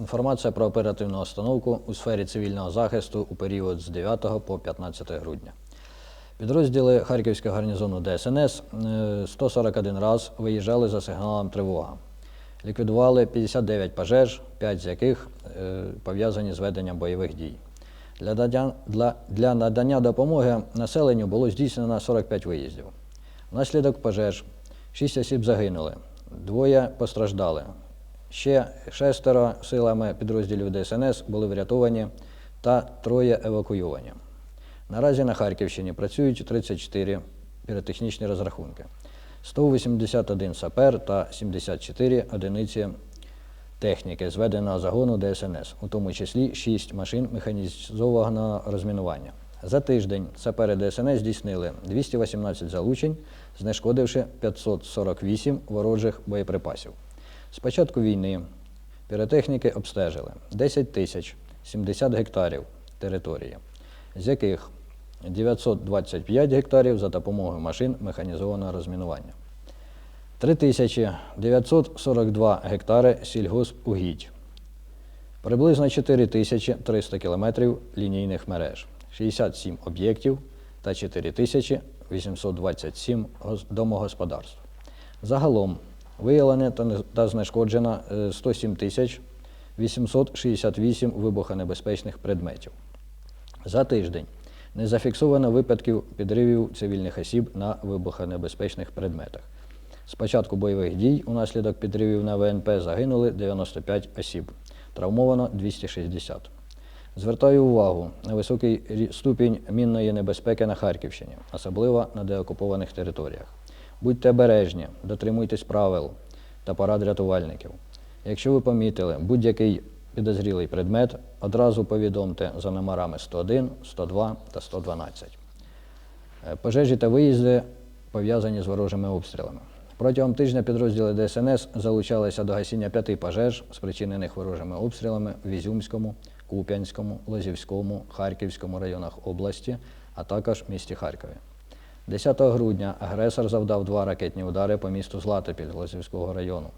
Інформація про оперативну установку у сфері цивільного захисту у період з 9 по 15 грудня. Підрозділи Харківського гарнізону ДСНС е, 141 раз виїжджали за сигналом тривога. Ліквідували 59 пожеж, 5 з яких е, пов'язані з веденням бойових дій. Для для, для надання допомоги населенню було здійснено 45 виїздів. Внаслідок пожеж 6 осіб загинули, двоє постраждали. Ще шестеро силами підрозділів ДСНС були врятовані та троє евакуйовані. Наразі на Харківщині працюють 34 піротехнічні розрахунки, 181 сапер та 74 одиниці техніки зведеного загону ДСНС, у тому числі 6 машин механізованого розмінування. За тиждень сапери ДСНС здійснили 218 залучень, знешкодивши 548 ворожих боєприпасів. З початку війни піротехніки обстежили 10 тисяч 70 гектарів території, з яких 925 гектарів за допомогою машин механізованого розмінування. 3942 гектари сільгоспугідь, приблизно 4300 кілометрів лінійних мереж, 67 об'єктів та 4827 гос- домогосподарств. Загалом виявлено та не- знешкоджено е, 107 тисяч 868 вибухонебезпечних предметів. За тиждень не зафіксовано випадків підривів цивільних осіб на вибухонебезпечних предметах. З початку бойових дій унаслідок підривів на ВНП загинули 95 осіб, травмовано 260. Звертаю увагу на високий ступінь мінної небезпеки на Харківщині, особливо на деокупованих територіях. Будьте обережні, дотримуйтесь правил та порад рятувальників. Якщо ви помітили будь-який підозрілий предмет, одразу повідомте за номерами 101, 102 та 112. Е, Пожежі та виїзди пов'язані з ворожими обстрілами. Протягом тижня підрозділи ДСНС залучалися до гасіння п'яти пожеж, спричинених ворожими обстрілами в Ізюмському, Куп'янському, Лозівському, Харківському районах області, а також місті Харкові. 10 грудня агресор завдав два ракетні удари по місту Златопіль Лозівського району.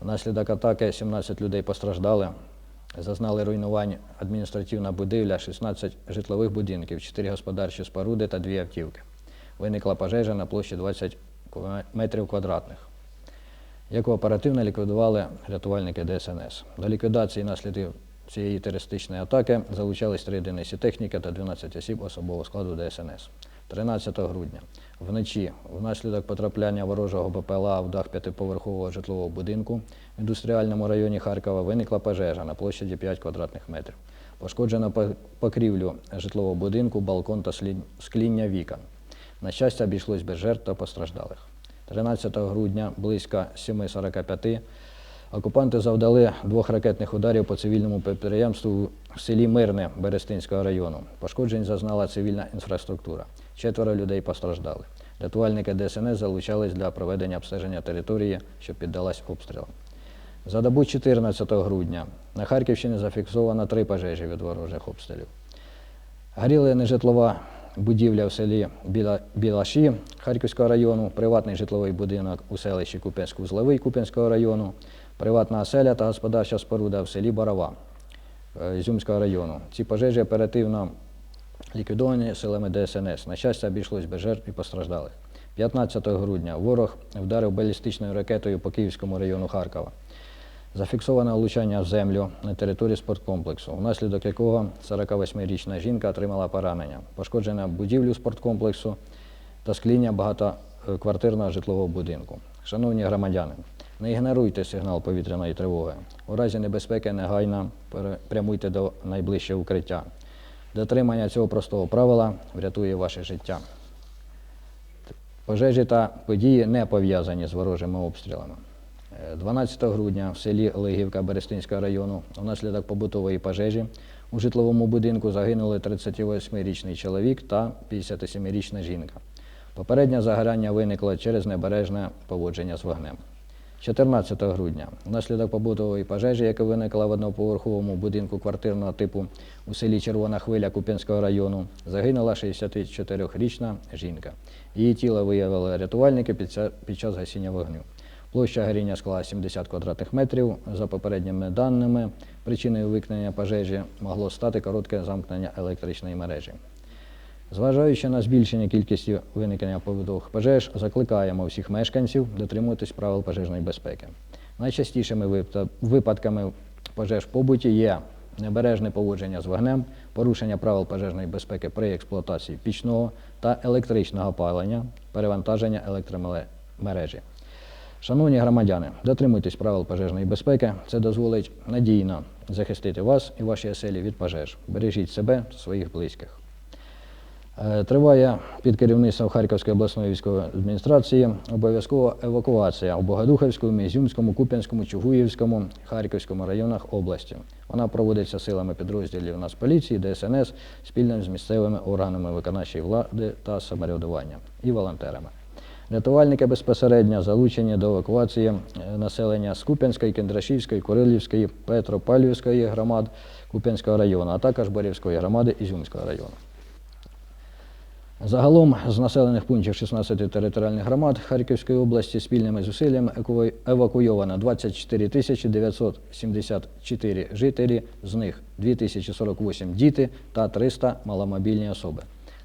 Внаслідок атаки 17 людей постраждали, зазнали руйнувань адміністративна будівля, 16 житлових будинків, 4 господарчі споруди та 2 автівки. Виникла пожежа на площі 20 метрів квадратних, яку оперативно ліквідували рятувальники ДСНС. До ліквідації наслідків цієї терористичної атаки залучались 3 одиниці техніки та 12 осіб особового складу ДСНС. 13 грудня вночі внаслідок потрапляння ворожого БПЛА в дах п'ятиповерхового житлового будинку в індустріальному районі Харкова виникла пожежа на площаді 5 квадратних метрів. Пошкоджено покрівлю житлового будинку, балкон та скління вікон. На щастя, обійшлось без жертв та постраждалих. 13 грудня близько 7.45 окупанти завдали двох ракетних ударів по цивільному підприємству в селі Мирне Берестинського району. Пошкоджень зазнала цивільна інфраструктура. Четверо людей постраждали. Рятувальники ДСНС залучались для проведення обстеження території, що піддалась обстрілам. За добу 14 грудня на Харківщині зафіксовано три пожежі від ворожих обстрілів. Горіла нежитлова будівля в селі Біла, Білаші Харківського району, приватний житловий будинок у селищі Куп'янськ-Узловий Куп'янського району, приватна оселя та господарча споруда в селі Борова е, Ізюмського району. Ці пожежі оперативно ліквідовані силами ДСНС. На щастя, обійшлось без жертв і постраждалих. 15 грудня ворог вдарив балістичною ракетою по Київському району Харкова. Зафіксоване влучання в землю на території спорткомплексу, внаслідок якого 48-річна жінка отримала поранення, пошкоджена будівлю спорткомплексу та скління багатоквартирного житлового будинку. Шановні громадяни, не ігноруйте сигнал повітряної тривоги. У разі небезпеки негайно прямуйте до найближчого укриття. Дотримання цього простого правила врятує ваше життя. Пожежі та події не пов'язані з ворожими обстрілами. Е, 12 грудня в селі Лигівка Берестинського району внаслідок побутової пожежі у житловому будинку загинули 38-річний чоловік та 57-річна жінка. Попереднє загоряння виникло через небережне поводження з вогнем. 14 грудня внаслідок побутової пожежі, яка виникла в одноповерховому будинку квартирного типу у селі Червона Хвиля Куп'янського району, загинула 64-річна жінка. Її тіло виявили рятувальники під час гасіння вогню. Площа горіння склала 70 квадратних метрів. За попередніми даними, причиною виникнення пожежі могло стати коротке замкнення електричної мережі. Зважаючи на збільшення кількості виникнення побутових пожеж, закликаємо всіх мешканців дотримуватись правил пожежної безпеки. Найчастішими випадками пожеж в побуті є небережне поводження з вогнем, порушення правил пожежної безпеки при експлуатації пічного та електричного опалення, перевантаження електромережі. Шановні громадяни, дотримуйтесь правил пожежної безпеки. Це дозволить надійно захистити вас і ваші оселі від пожеж. Бережіть себе та своїх близьких. Е, Триває під керівництвом Харківської обласної військової адміністрації обов'язкова евакуація у Богодухівському, Ізюмському, Куп'янському, Чугуївському, Харківському районах області. Вона проводиться силами підрозділів Нацполіції, ДСНС спільно з місцевими органами виконавчої влади та самоврядування і волонтерами. Рятувальники безпосередньо залучені до евакуації е, населення з Куп'янської, Кіндрашівської, Курилівської, Петропавлівської громад Куп'янського району, а також Борівської громади Ізюмського району. Загалом з населених пунктів 16 територіальних громад Харківської області спільними зусиллями евакуйовано 24 тисячі 974 жителі, з них 2048 діти та 300 маломобільні особи.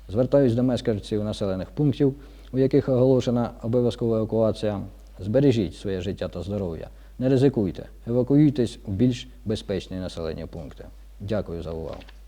Звертаюсь до мешканців населених пунктів, у яких оголошена обов'язкова евакуація. Збережіть своє життя та здоров'я. Не ризикуйте, евакуюйтесь у більш безпечні населені пункти. Дякую за увагу.